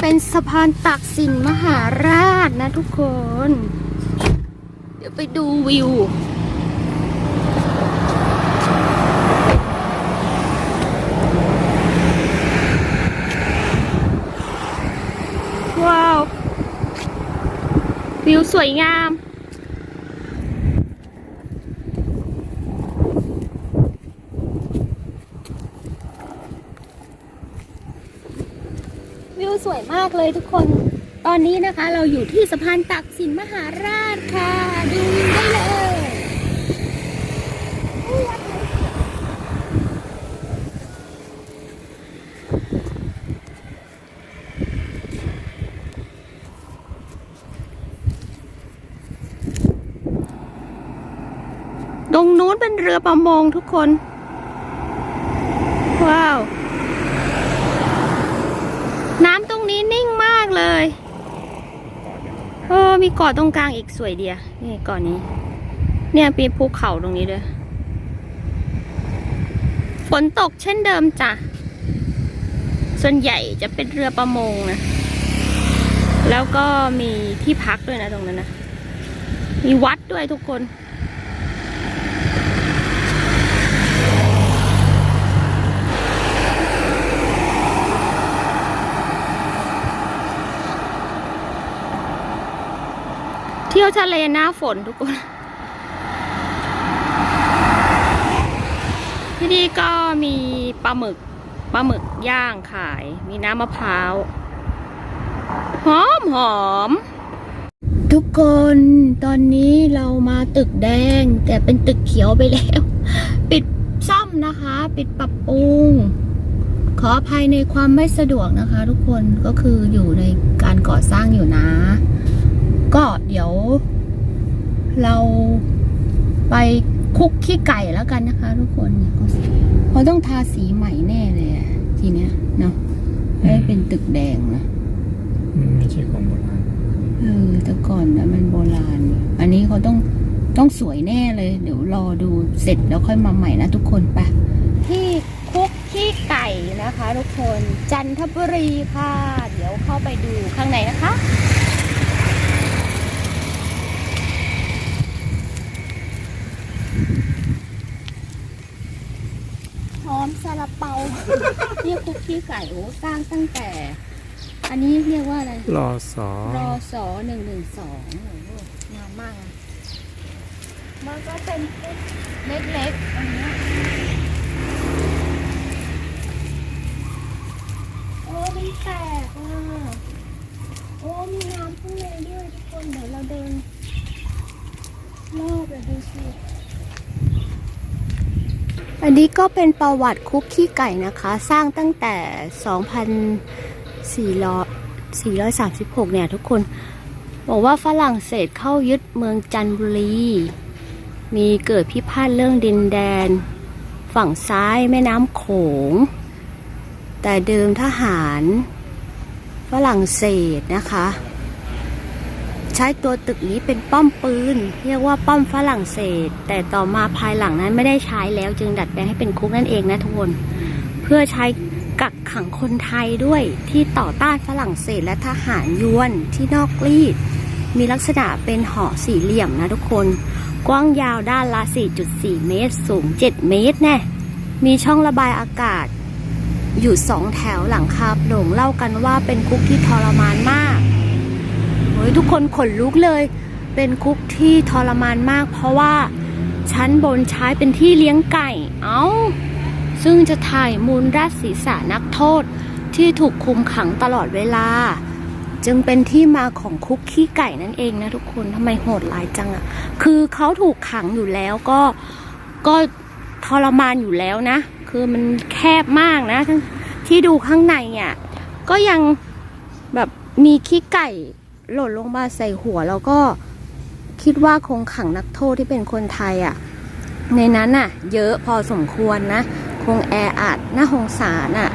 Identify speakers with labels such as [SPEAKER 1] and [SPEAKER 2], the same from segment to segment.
[SPEAKER 1] เป็นสะพานตักสินมหาราชนะทุกคน เดี๋ยวไปดูวิวว้าว วิวสวยงาม วิว สวยมากเลยทุกคน ตอนนี้นะคะเราอยู่ที่สะพานตักสินมหาราชค่ะ ดูได้เลยตรงนู้นเป็นเรือประมงทุกคน ว้าว น้ำตรงนี้นิ่งมากเลยเออ มีเกาะตรงกลางอีกสวยเดียนี่เกาะนี้ เนี่ยมีภูเขาตรงนี้ด้วย ฝนตกเช่นเดิมจ้ะ ส่วนใหญ่จะเป็นเรือประมงนะ แล้วก็มีที่พักด้วยนะตรงนั้นนะ มีวัดด้วยทุกคน ที่ยวทะเลหน้าฝนทุกคน ที่นี่ก็มีปลาหมึกปลาหมึกย่างขาย มีน้ำมะพร้าว หอมหอม ทุกคนตอนนี้เรามาตึกแดง แต่เป็นตึกเขียวไปแล้ว ปิดซ่อมนะคะ ปิดปรับปรุง ขออภัยในความไม่สะดวกนะคะ ทุกคนก็คืออยู่ในการก่อสร้างอยู่นะ ก็เดี๋ยว เราไปคุกขี้ไก่แล้วกันนะคะ ทุกคนเนี่ยเขาเขาต้องทาสีใหม่แน่เลยอะทีเนี้ยเนาะไม่ได้เป็นตึกแดงนะ
[SPEAKER 2] อืมไม่ใช่ของโบราณ
[SPEAKER 1] เออแต่ก่อนนะมันโบราณเนี่ยอันนี้เขาต้องต้องสวยแน่เลย เดี๋ยวรอดูเสร็จแล้วค่อยมาใหม่นะทุกคนไปที่คุกขี้ไก่นะคะ ทุกคนจันทบุรีค่ะ เดี๋ยวเข้าไปดูข้างในนะคะ พร้อมซาลา เปาเรียกคุกกี้ไก่โอ้สร้างตั้งแต่ อันนี้เรียกว่าอะไร
[SPEAKER 2] รอสอ
[SPEAKER 1] รอสอหนึ่งหนึ่งสองโอ้โหงามมากอะมันก็เป็นคุกเล็กๆอันเนี้ยโอ้มันแตกอะโอ้มีน้ำข้างในด้วยทุกคนเดี๋ยวเราเดินรอบเลยดูสิ อันนี้ก็เป็นประวัติคุกขี้ไก่นะคะ สร้างตั้งแต่ 2,436 เนี่ยทุกคน บอกว่าฝรั่งเศสเข้ายึดเมืองจันบุรี มีเกิดพิพาทเรื่องดินแดน ฝั่งซ้ายแม่น้ำโขง แต่เดิมทหารฝรั่งเศสนะคะ ใช้ตัวตึกนี้เป็นป้อมปืน เรียกว่าป้อมฝรั่งเศส แต่ต่อมาภายหลังนั้นไม่ได้ใช้แล้วจึงดัดแปลงให้เป็นคุกนั่นเองนะทุกคน เพื่อใช้กักขังคนไทยด้วยที่ต่อต้านฝรั่งเศสและทหารยวนที่นอกรีด มีลักษณะเป็นหอสี่เหลี่ยมนะทุกคน กว้างยาวด้านละ 4.4 เมตร สูง 7 เมตรแน่มีช่องระบายอากาศ อยู่สองแถวหลังคาโปร่งเล่ากันว่าเป็นคุกที่ทรมานมาก ทุกคนขนลุกเลย เป็นคุกที่ทรมานมาก เพราะว่าชั้นบนใช้เป็นที่เลี้ยงไก่ เอา้า ซึ่งจะถ่ายมูลราชศีรษะนักโทษที่ถูกคุมขังตลอดเวลา จึงเป็นที่มาของคุกขี้ไก่นั่นเองนะทุกคนทำไมโหดร้ายจังอะคือเขาถูกขังอยู่แล้วก็ก็ทรมานอยู่แล้วนะ คือมันแคบมากนะ ที่ดูข้างในอะก็ยังแบบมีขี้ไก่ หล่นลงมาใส่หัวแล้วก็คิดว่าคงขังนักโทษที่เป็นคนไทยอะ่ะ ในนั้นน่ะ เยอะพอสมควรนะ คงแออัดน่าสงสารอะ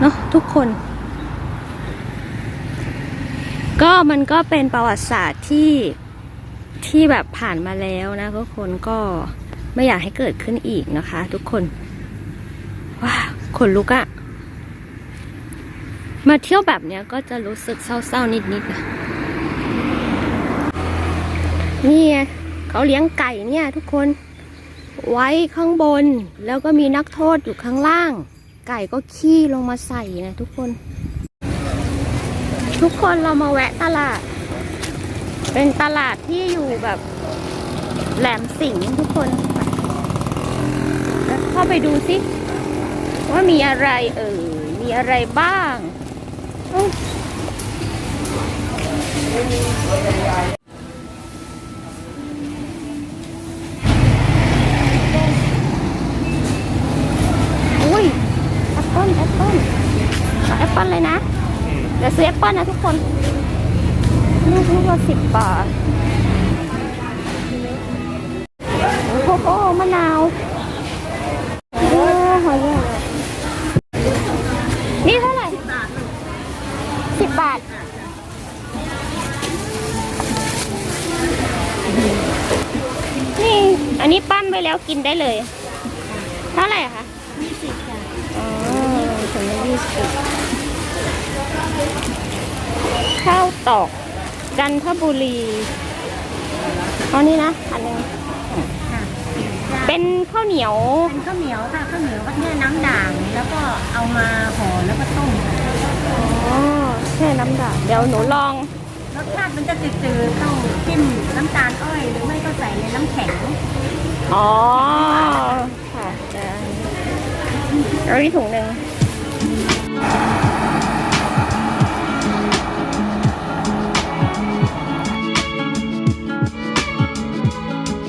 [SPEAKER 1] เนาะทุกคน ก็มันก็เป็นประวัติศาสตร์ที่ที่แบบผ่านมาแล้วนะทุกคนก็ไม่อยากให้เกิดขึ้นอีกนะคะ ทุกคนว้าขนลุกอะมาเที่ยวแบบเนี้ยก็จะรู้สึกเศร้าๆนิดๆนะ นี่เขาเลี้ยงไก่เนี่ยทุกคน ไว้ข้างบนแล้วก็มีนักโทษอยู่ข้างล่าง ไก่ก็ขี้ลงมาใส่นะทุกคน ทุกคนเรามาแวะตลาด เป็นตลาดที่อยู่แบบแหลมสิงทุกคนเข้าไปดูสิว่ามีอะไรเอ่ยมีอะไรบ้าง ซื้อแอปเปิ้ลนะทุกคนลูกลูกละสิบบาทโอ้โหมะนาวโอ้หอยใหญ่เลยนี่เท่าไหร่สิบบาทนี่ อันนี้ปั้นไปแล้วกินได้เลย เท่าไหร่คะยี่สิบค่ะอ๋อถึงยี่สิบข้าว ตอก จันทบุรีเอานี่นะอันหนึงเป็นข้าวเหนียว
[SPEAKER 3] เป็นข้าวเหนียวค่ะข้าวเหนียวก็แช่น้ำด่างแล้วก็เอามาห่อแล้วก็ต้มค่ะ
[SPEAKER 1] อ๋อแช่น้ำด่างเดี๋ยวหนูลอง
[SPEAKER 3] รสชาติมันจะจืดๆต้องจิ้มน้ำตาลอ้อยหรือไม่ก็ใส่ในน้ำแข็ง
[SPEAKER 1] อ๋อค่ะได้เอาอีกถุงหนึ่ง